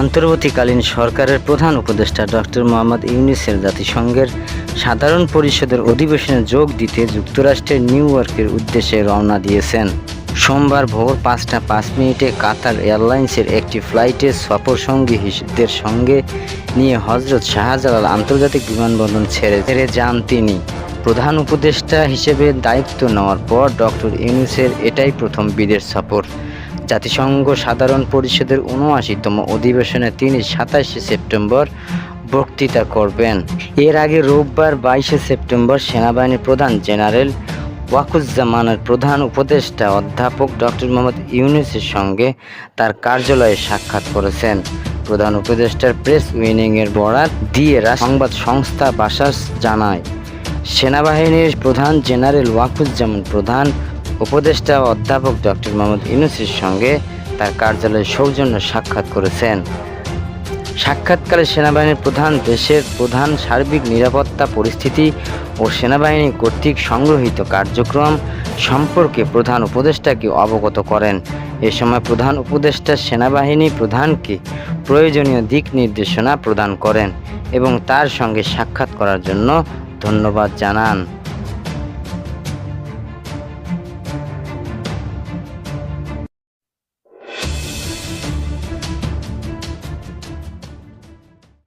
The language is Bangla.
অন্তর্বর্তীকালীন সরকারের প্রধান উপদেষ্টা ডক্টর মোহাম্মদ ইউনিসের জাতিসংঘের সাধারণ পরিষদের অধিবেশনে যোগ দিতে যুক্তরাষ্ট্রের নিউ ইয়র্কের উদ্দেশ্যে রওনা দিয়েছেন। সোমবার ভোর পাঁচটা পাঁচ মিনিটে কাতার এয়ারলাইন্সের একটি ফ্লাইটে সফরসঙ্গী হিসেদের সঙ্গে নিয়ে হজরত শাহজালাল আন্তর্জাতিক বিমানবন্দর ছেড়ে ছেড়ে যান তিনি। প্রধান উপদেষ্টা হিসেবে দায়িত্ব নেওয়ার পর ডক্টর ইউনুসের এটাই প্রথম বিদেশ সফর। জাতিসংঘ সাধারণ পরিষদের উনআশিতম অধিবেশনে তিনি সাতাশে সেপ্টেম্বর বক্তৃতা করবেন। এর আগে রোববার বাইশে সেপ্টেম্বর সেনাবাহিনীর প্রধান জেনারেল ওয়াকুজ্জামানের প্রধান উপদেষ্টা অধ্যাপক ডক্টর মোহাম্মদ ইউনুসের সঙ্গে তার কার্যালয়ে সাক্ষাৎ করেছেন। প্রধান উপদেষ্টার প্রেস উইনিংয়ের বরাত দিয়ে সংবাদ সংস্থা বাসাস জানায়। সেনাবাহিনীর প্রধান জেনারেল ওয়াকুজ্জামান প্রধান উপদেষ্টা অধ্যাপক ডক্টর মোহাম্মদ ইউনুসের সঙ্গে তার কার্যালয়ে সৌজন্য সাক্ষাৎ করেছেন। সাক্ষাৎকালে সেনাবাহিনীর প্রধান দেশের প্রধান সার্বিক নিরাপত্তা, পরিস্থিতি ও সেনাবাহিনী কর্তৃক সংগ্রহীত কার্যক্রম সম্পর্কে প্রধান উপদেষ্টাকে অবগত করেন। এ সময় প্রধান উপদেষ্টা সেনাবাহিনী প্রধানকে প্রয়োজনীয় দিক নির্দেশনা প্রদান করেন এবং তার সঙ্গে সাক্ষাৎ করার জন্য ধন্যবাদ জানান।